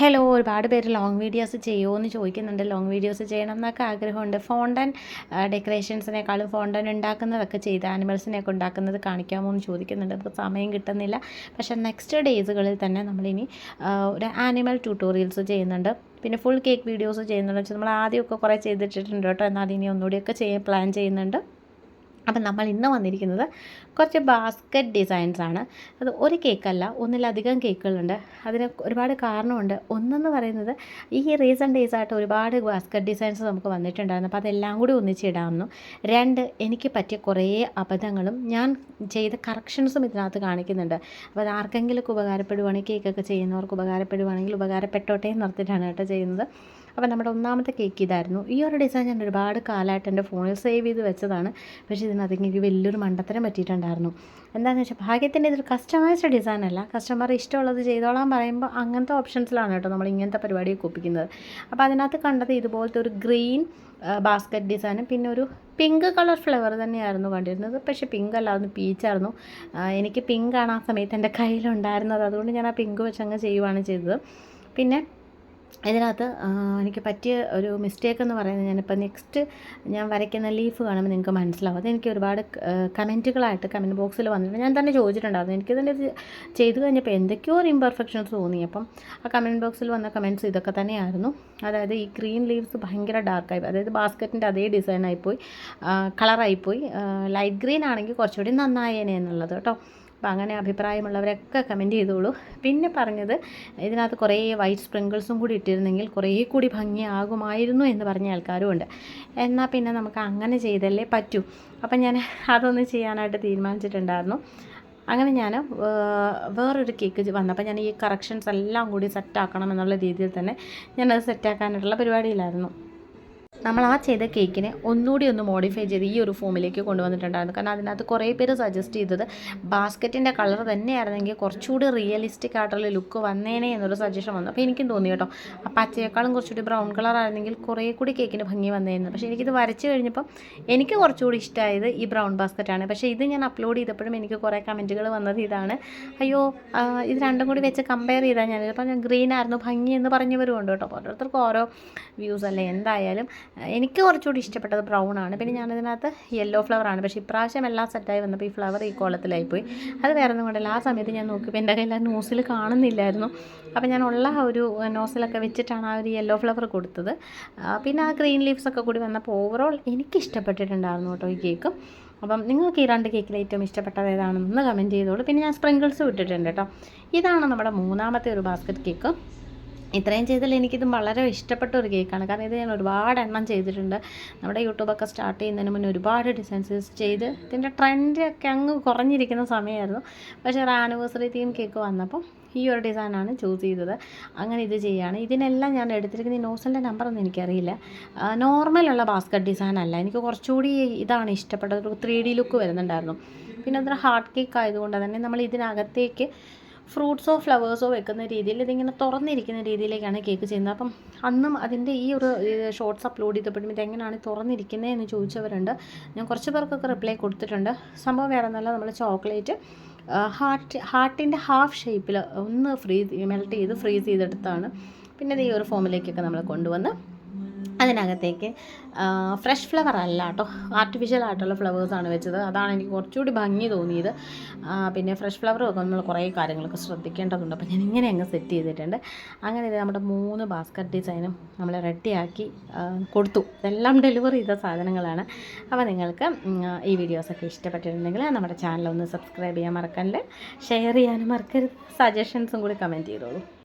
Hello ഒരുപാട് പേര് long videos ചെയ്യുമോ എന്ന് ചോദിക്കുന്നുണ്ട്. ലോങ് വീഡിയോസ് ചെയ്യണം എന്നൊക്കെ ആഗ്രഹമുണ്ട് ഫോണ്ടൻ ഡെക്കറേഷൻസിനേക്കാളും ഫോണ്ടൻ ഉണ്ടാക്കുന്നതൊക്കെ ചെയ്ത് ആനിമൽസിനെയൊക്കെ ഉണ്ടാക്കുന്നത് കാണിക്കാമോ എന്ന് ചോദിക്കുന്നുണ്ട്. നമുക്ക് സമയം കിട്ടുന്നില്ല. പക്ഷേ നെക്സ്റ്റ് ഡേയ്സുകളിൽ തന്നെ നമ്മളിനി ഒരു ആനിമൽ ട്യൂട്ടോറിയൽസ് ചെയ്യുന്നുണ്ട്. പിന്നെ ഫുൾ കേക്ക് വീഡിയോസ് ചെയ്യുന്നുണ്ട്. നമ്മൾ ആദ്യമൊക്കെ കുറേ ചെയ്തിട്ടിട്ടുണ്ട് കേട്ടോ. എന്നാൽ ഇനി ഒന്നുകൂടിയൊക്കെ ചെയ്യാൻ പ്ലാൻ ചെയ്യുന്നുണ്ട്. അപ്പം നമ്മൾ ഇന്ന് വന്നിരിക്കുന്നത് കുറച്ച് ബാസ്ക്കറ്റ് ഡിസൈൻസ് ആണ്. അത് ഒരു കേക്കല്ല ഒന്നിലധികം കേക്കുകളുണ്ട് അതിന് ഒരുപാട് കാരണമുണ്ട്. ഒന്നെന്ന് പറയുന്നത് ഈ റീസെന്റ് ഡേയ്സ് ആയിട്ട് ഒരുപാട് ബാസ്ക്കറ്റ് ഡിസൈൻസ് നമുക്ക് വന്നിട്ടുണ്ടായിരുന്നു. അപ്പോൾ അതെല്ലാം കൂടി ഒന്നിച്ചിടാമെന്നു രണ്ട് എനിക്ക് പറ്റിയ കുറേ അബദ്ധങ്ങളും ഞാൻ ചെയ്ത കറക്ഷൻസും ഇതിനകത്ത് കാണിക്കുന്നുണ്ട്. അപ്പോൾ അത് ആർക്കെങ്കിലുമൊക്കെ ഉപകാരപ്പെടുവാണെങ്കിൽ കേക്കൊക്കെ ചെയ്യുന്നവർക്ക് ഉപകാരപ്പെടുവാണെങ്കിൽ ഉപകാരപ്പെട്ടോട്ടെ നിർത്തിയിട്ടാണ് കേട്ടോ ചെയ്യുന്നത്. അപ്പോൾ നമ്മുടെ ഒന്നാമത്തെ കേക്ക് ഇതായിരുന്നു. ഈ ഒരു ഡിസൈൻ ഞാൻ ഒരുപാട് കാലമായിട്ട് എന്റെ ഫോണിൽ സേവ് ചെയ്ത് വെച്ചതാണ്. പക്ഷേ ഇതിനകത്ത് എനിക്ക് വലിയൊരു മണ്ടത്തരം പറ്റിയിട്ടുണ്ടായിരുന്നു. എന്താണെന്ന് വെച്ചാൽ ഭാഗ്യത്തിന്റെ ഇതൊരു കസ്റ്റമൈസ്ഡ് ഡിസൈൻ അല്ല. കസ്റ്റമർ ഇഷ്ടമുള്ളത് ചെയ്തോളാൻ പറയുമ്പോൾ അങ്ങനത്തെ ഓപ്ഷൻസിലാണ് കേട്ടോ നമ്മൾ ഇങ്ങനത്തെ പരിപാടി ഒപ്പിക്കുന്നത്. അപ്പോൾ അതിനകത്ത് കണ്ടത് ഇതുപോലത്തെ ഒരു ഗ്രീൻ ബാസ്ക്കറ്റ് ഡിസൈനും പിന്നെ ഒരു പിങ്ക് കളർ ഫ്ലവർ തന്നെയായിരുന്നു കണ്ടിരുന്നത്. പക്ഷേ പിങ്ക് അല്ലായിരുന്നു പീച്ചായിരുന്നു എനിക്ക് പിങ്കാണ് ആ സമയത്ത് എന്റെ കയ്യിലുണ്ടായിരുന്നത്. അതുകൊണ്ട് ഞാൻ ആ പിങ്ക് വെച്ചങ്ങ് ചെയ്യുവാണ് ചെയ്തത്. പിന്നെ ഇതിനകത്ത് എനിക്ക് പറ്റിയ ഒരു മിസ്റ്റേക്ക് എന്ന് പറയുന്നത് ഞാനിപ്പോൾ നെക്സ്റ്റ് ഞാൻ വരയ്ക്കുന്ന ലീഫ് കാണുമ്പോൾ നിങ്ങൾക്ക് മനസ്സിലാവും. അതെനിക്ക് ഒരുപാട് കമന്റുകളായിട്ട് കമന്റ് ബോക്സിൽ വന്നിട്ടുണ്ട്. ഞാൻ തന്നെ ചോദിച്ചിട്ടുണ്ടായിരുന്നു. ഇത് ചെയ്ത് കഴിഞ്ഞപ്പോൾ എന്തൊക്കെയോ ഒരു ഇംപെർഫെക്ഷൻസ് തോന്നി. അപ്പം ആ കമന്റ് ബോക്സിൽ വന്ന കമന്റ്സ് ഇതൊക്കെ തന്നെയായിരുന്നു. അതായത് ഈ ഗ്രീൻ ലീവ്സ് ഭയങ്കര ഡാർക്കായി അതായത് ബാസ്ക്കറ്റിന്റെ അതേ ഡിസൈനായിപ്പോയി കളറായിപ്പോയി ലൈറ്റ് ഗ്രീൻ ആണെങ്കിൽ കുറച്ചുകൂടി നന്നായേനെ എന്നുള്ളത് കേട്ടോ. അപ്പോൾ അങ്ങനെ അഭിപ്രായമുള്ളവരൊക്കെ കമന്റ് ചെയ്തോളൂ. പിന്നെ പറഞ്ഞത് ഇതിനകത്ത് കുറേ വൈറ്റ് സ്പ്രിങ്കിൾസും കൂടി ഇട്ടിരുന്നെങ്കിൽ കുറേ കൂടി ഭംഗിയാകുമായിരുന്നു എന്ന് പറഞ്ഞ ആൾക്കാരും ഉണ്ട്. എന്നാൽ പിന്നെ നമുക്ക് അങ്ങനെ ചെയ്തല്ലേ പറ്റൂ. അപ്പം ഞാൻ അതൊന്ന് ചെയ്യാനായിട്ട് തീരുമാനിച്ചിട്ടുണ്ടായിരുന്നു. അങ്ങനെ ഞാൻ വേറൊരു കേക്ക് വന്നപ്പോൾ ഞാൻ ഈ കറക്ഷൻസ് എല്ലാം കൂടി സെറ്റാക്കണം എന്നുള്ള രീതിയിൽ തന്നെ ഞാനത് സെറ്റാക്കാനായിട്ടുള്ള പരിപാടിയിലായിരുന്നു. നമ്മൾ ആ ചെയ്ത കേക്കിനെ ഒന്നുകൂടി ഒന്ന് മോഡിഫൈ ചെയ്ത് ഈ ഒരു ഫോമിലേക്ക് കൊണ്ടുവന്നിട്ടുണ്ടായിരുന്നു. കാരണം അതിനകത്ത് കുറേ പേര് സജസ്റ്റ് ചെയ്തത് ബാസ്ക്കറ്റിന്റെ കളർ തന്നെയായിരുന്നെങ്കിൽ കുറച്ചുകൂടി റിയലിസ്റ്റിക് ആയിട്ടുള്ള ലുക്ക് വന്നേനെ എന്നൊരു സജഷൻ വന്നു. അപ്പോൾ എനിക്കും തോന്നി കേട്ടോ. ആ പച്ചയേക്കാളും കുറച്ചുകൂടി ബ്രൗൺ കളർ ആയിരുന്നെങ്കിൽ കുറേ കൂടി കേക്കിന് ഭംഗി വന്നേന്ന് പക്ഷേ എനിക്കിത് വരച്ച് കഴിഞ്ഞപ്പം എനിക്ക് കുറച്ചുകൂടി ഇഷ്ടമായത് ഈ ബ്രൗൺ ബാസ്ക്കറ്റാണ് പക്ഷേ ഇത് ഞാൻ അപ്ലോഡ് ചെയ്തപ്പോഴും എനിക്ക് കുറേ കമന്റുകൾ വന്നത് ഇതാണ്. അയ്യോ ഇത് രണ്ടും കൂടി വെച്ച് കമ്പയർ ചെയ്താൽ ഞാൻ ചിലപ്പോൾ ഞാൻ ഗ്രീൻ ആയിരുന്നു ഭംഗി എന്ന് പറഞ്ഞവരും ഉണ്ട് കേട്ടോ. അപ്പോൾ ഓരോരുത്തർക്കും ഓരോ വ്യൂസ് അല്ലേ. എന്തായാലും എനിക്ക് കുറച്ചുകൂടി ഇഷ്ടപ്പെട്ടത് ബ്രൗൺ ആണ് പിന്നെ ഞാനിതിനകത്ത് യെല്ലോ ഫ്ലവർ ആണ്. പക്ഷേ ഇപ്രാവശ്യം എല്ലാം സെറ്റായി വന്നപ്പോൾ ഈ ഫ്ലവർ ഈ കോളത്തിലായിപ്പോയി അത് വേറെ ഒന്നും കൊണ്ടല്ല. ആ സമയത്ത് ഞാൻ നോക്കിയപ്പോൾ എന്റെ കയ്യിൽ ആ നോസിൽ കാണുന്നില്ലായിരുന്നു. അപ്പോൾ ഞാൻ ഉള്ള ഒരു നോസിലൊക്കെ വെച്ചിട്ടാണ് ആ ഒരു യെല്ലോ ഫ്ലവർ കൊടുത്തത്. പിന്നെ ആ ഗ്രീൻ ലീവ്സൊക്കെ കൂടി വന്നപ്പോൾ ഓവറോൾ എനിക്ക് ഇഷ്ടപ്പെട്ടിട്ടുണ്ടായിരുന്നു കേട്ടോ ഈ കേക്ക് അപ്പം നിങ്ങൾക്ക് ഈ രണ്ട് കേക്കിൽ ഏറ്റവും ഇഷ്ടപ്പെട്ടത് ഏതാണെന്ന് കമന്റ് ചെയ്തോളൂ. പിന്നെ ഞാൻ സ്പ്രിങ്കിൾസ് വിട്ടിട്ടുണ്ട് കേട്ടോ. ഇതാണ് നമ്മുടെ മൂന്നാമത്തെ ഒരു ബാസ്ക്കറ്റ് കേക്ക് ഇത്രയും ചെയ്തതിൽ എനിക്കിത് വളരെ ഇഷ്ടപ്പെട്ട ഒരു കേക്കാണ്. കാരണം ഇത് ഞാൻ ഒരുപാട് എണ്ണം ചെയ്തിട്ടുണ്ട്. നമ്മുടെ യൂട്യൂബൊക്കെ സ്റ്റാർട്ട് ചെയ്യുന്നതിന് മുന്നേ ഒരുപാട് ഡിസൈൻസ് ചെയ്ത് ഇതിന്റെ ട്രെൻഡൊക്കെ അങ്ങ് കുറഞ്ഞിരിക്കുന്ന സമയമായിരുന്നു. പക്ഷേ ഒരു ആനിവേഴ്സറി തീം കേക്ക് വന്നപ്പോൾ ഈ ഒരു ഡിസൈനാണ് ചൂസ് ചെയ്തത്. അങ്ങനെ ഇത് ചെയ്യുകയാണ്. ഇതിനെല്ലാം ഞാൻ എടുത്തിരിക്കുന്ന നോസലിന്റെ നമ്പറൊന്നും എനിക്കറിയില്ല. നോർമലുള്ള ബാസ്ക്കറ്റ് ഡിസൈൻ അല്ല. എനിക്ക് കുറച്ചുകൂടി ഇതാണ് ഇഷ്ടപ്പെട്ടത്. ഒരു ത്രീ ഡി ലുക്ക് വരുന്നുണ്ടായിരുന്നു. പിന്നെ അതൊരു ഹാർഡ് കേക്ക് ആയതുകൊണ്ട് തന്നെ നമ്മൾ ഇതിനകത്തേക്ക് ഫ്രൂട്ട്സോ ഫ്ലവേഴ്സോ വെക്കുന്ന രീതിയിൽ ഇതിങ്ങനെ തുറന്നിരിക്കുന്ന രീതിയിലേക്കാണ് കേക്ക് ചെയ്യുന്നത്. അപ്പം അന്നും അതിന്റെ ഈ ഒരു ഷോർട്സ് അപ്ലോഡ് ചെയ്തപ്പോഴും ഇതെങ്ങനെയാണ് തുറന്നിരിക്കുന്നത് എന്ന് ചോദിച്ചവരുണ്ട്. ഞാൻ കുറച്ച് പേർക്കൊക്കെ റിപ്ലൈ കൊടുത്തിട്ടുണ്ട്. സംഭവം വേറെ നല്ല നമ്മൾ ചോക്ലേറ്റ് ഹാർട്ട് ഹാർട്ടിന്റെ ഹാഫ് ഷേപ്പിൽ ഒന്ന് ഫ്രീസ് മെൽറ്റ് ചെയ്ത് ഫ്രീസ് ചെയ്തെടുത്താണ്. പിന്നെ ഈ ഒരു ഫോമിലേക്കൊക്കെ നമ്മൾ കൊണ്ടുവന്ന് അതിനകത്തേക്ക് ഫ്രഷ് ഫ്ലവർ അല്ല കേട്ടോ. ആർട്ടിഫിഷ്യൽ ആയിട്ടുള്ള ഫ്ലവേഴ്സാണ് വെച്ചത്. അതാണ് എനിക്ക് കുറച്ചുകൂടി ഭംഗി തോന്നിയത്. പിന്നെ ഫ്രഷ് ഒക്കെ നമ്മൾ കുറേ കാര്യങ്ങളൊക്കെ ശ്രദ്ധിക്കേണ്ടതുണ്ട്. അപ്പോൾ ഞാൻ ഇങ്ങനെ അങ്ങ് സെറ്റ് ചെയ്തിട്ടുണ്ട്. അങ്ങനെ ഇത് നമ്മുടെ മൂന്ന് ബാസ്ക്കറ്റ് ഡിസൈനും നമ്മൾ റെഡിയാക്കി കൊടുത്തു. ഇതെല്ലാം ഡെലിവറി ചെയ്ത സാധനങ്ങളാണ്. അപ്പോൾ നിങ്ങൾക്ക് ഈ വീഡിയോസൊക്കെ ഇഷ്ടപ്പെട്ടിട്ടുണ്ടെങ്കിൽ നമ്മുടെ ചാനൽ ഒന്ന് സബ്സ്ക്രൈബ് ചെയ്യാൻ മറക്കല്ലേ? ഷെയർ ചെയ്യാനും മറക്കരുത്. സജഷൻസും കൂടി കമന്റ് ചെയ്തോളൂ.